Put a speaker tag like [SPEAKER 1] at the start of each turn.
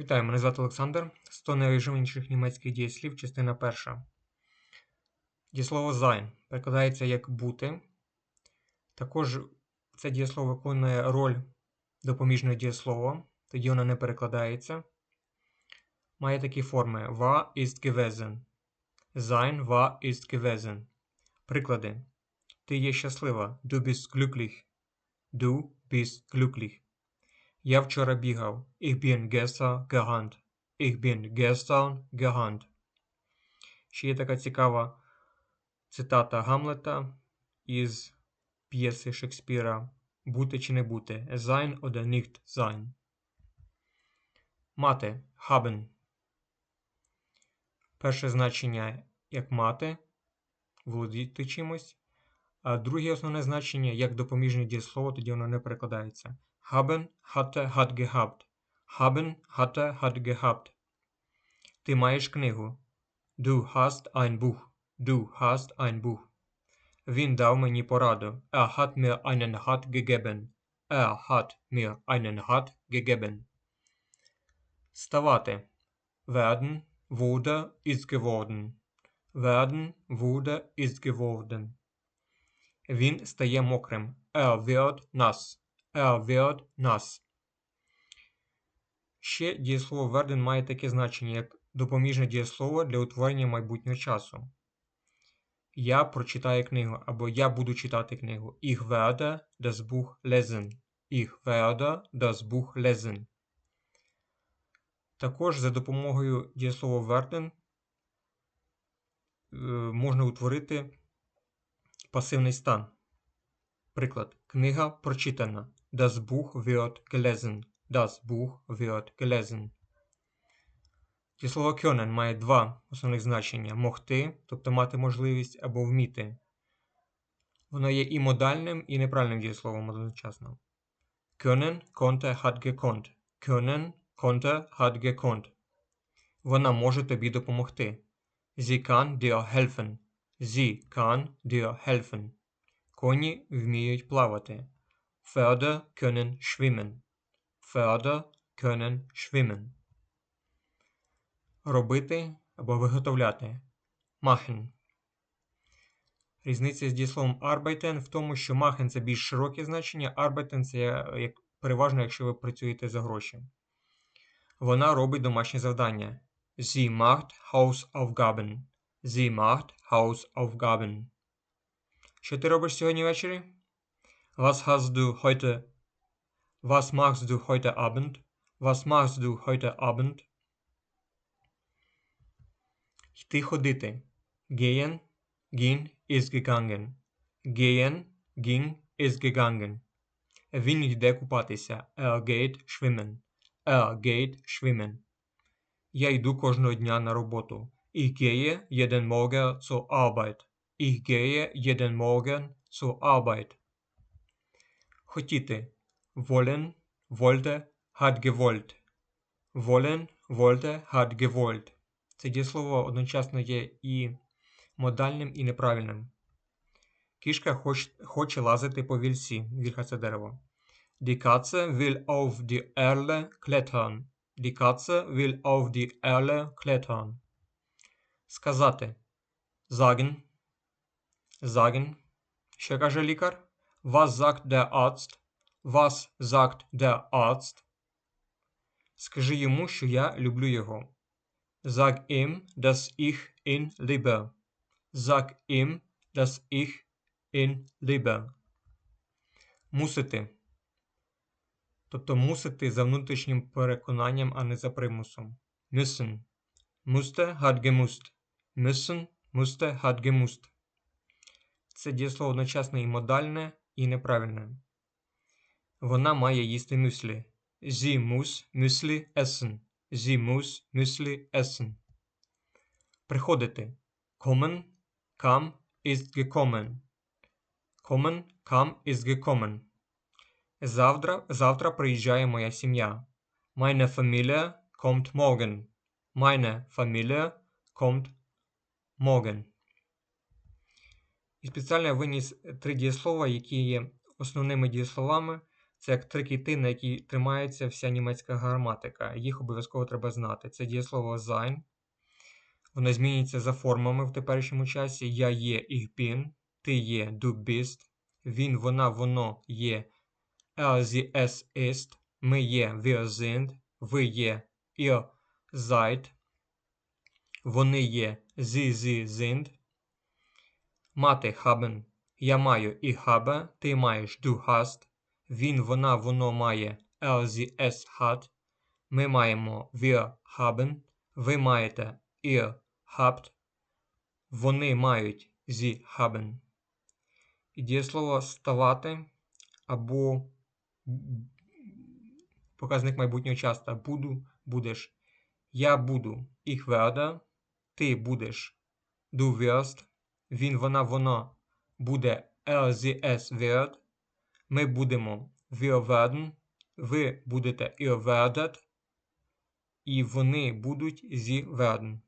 [SPEAKER 1] Вітаю, мене звати Олександр. 100 найважливіших німецьких дієслів, частина перша. Дієслово sein перекладається як бути. Також це дієслово виконує роль допоміжного дієслова, тоді воно не перекладається. Має такі форми: war ist gewesen. Sein war ist gewesen. Приклади. Ти є щаслива. Du bist glücklich. Du bist glücklich. Я вчора бігав. Ich bin gestern gerannt. Ich bin gestern gerannt. Ще є така цікава цитата Гамлета із п'єси Шекспіра Бути чи не бути. Sein oder nicht sein. Мати. Haben. Перше значення як мати. Володіти чимось. А друге основне значення як допоміжне дієслово, тоді воно не перекладається. Haben, hatte, hat gehabt. Haben, hatte, hat gehabt. Ти маєш книгу. Du hast ein Buch. Du hast ein Buch. Він дав мені пораду. Er hat mir einen Rat gegeben. Er hat mir einen Rat gegeben. Ставати. Werden, wurde, ist geworden. Werden, wurde, ist geworden. Він стає мокрим. Er wird nass. Er wird nass. Ще дієслово werden має таке значення, як допоміжне дієслово для утворення майбутнього часу. Я прочитаю книгу або я буду читати книгу. Ich werde das Buch lesen. Ich werde das Buch lesen. Також за допомогою дієслова werden е, можна утворити пасивний стан. Приклад. Книга прочитана. Das Buch wird gelesen. Das Buch wird gelesen. Дієслово können має два основних значення: могти, тобто мати можливість або вміти. Воно є і модальним, і неправильним дієсловом одночасно. Können, konnte, hat gekonnt. Können, konnte, hat gekonnt. Вона може тобі допомогти. Sie kann dir helfen. Sie kann dir helfen. Коні вміють плавати. Pferde können schwimmen. Pferde können schwimmen. Робити або виготовляти. Machen. Різниця з дієсловом arbeiten в тому, що machen це більш широке значення, arbeiten це як, переважно, якщо ви працюєте за гроші. Вона робить домашні завдання. Sie macht Hausaufgaben. Sie macht Hausaufgaben. Що ти робиш сьогодні ввечері? Was hast du heute? Was machst du heute Abend? Was machst du heute Abend? Йти ходити. Gehen, ging, ist gegangen. Gehen, ging, ist gegangen. Він йде купатися. Er geht schwimmen. Er geht schwimmen. Я йду кожного дня на роботу. Ich gehe jeden Morgen zur Arbeit. Ich gehe jeden Morgen zur Arbeit. Хотіти. Wollen, wollte, hat gewollt. Wollen, wollte, hat gewollt. Це дієслово одночасно є і модальним, і неправильним. Кішка хоч, хоче лазити по klettern. Сказати. Sagen. Sagen. Що каже лікар? Was sagt der Arzt? Was sagt der Arzt? Скажи йому, що я люблю його. Sag ihm, dass ich ihn liebe. Sag ihm, dass ich ihn liebe. Мусити. Тобто мусити за внутрішнім переконанням, а не за примусом. Müssen. Musste hat gemusst. Müssen, musste hat gemusst. Це дієслово одночасно і модальне, і неправильне. Вона має їсти. Sie muss Müsli essen. Sie muss Müsli essen. Приходити. Kommen, kam, ist gekommen. Kommen, kam, ist gekommen. Завтра, приїжджає моя сім'я. Meine Familie kommt morgen. Meine Familie kommt morgen. І спеціально виніс три дієслова, які є основними дієсловами Це як три кіти, на які тримається вся німецька граматика. Їх обов'язково треба знати. Це дієслово sein. Воно змінюється за формами в теперішньому часі. Я є, ich bin, ти є, du bist, він, вона, воно є, er, sie, es ist, ми є, wir sind, ви є, ihr seid, вони є, sie, sie sind, мати haben, я маю, ich habe, ти маєш, du hast, він, вона, воно має, er, sie, es ми маємо, wir haben, ви маєте, ihr habt, вони мають, sie haben. І дієслово ставати або показник майбутнього часто буду, будеш. Я буду, ich werde, ти будеш, du wirst, він, вона, воно буде, er, sie, wird, ми будемо, wir werden, ви будете, ihr werdet, і вони будуть, sie werden.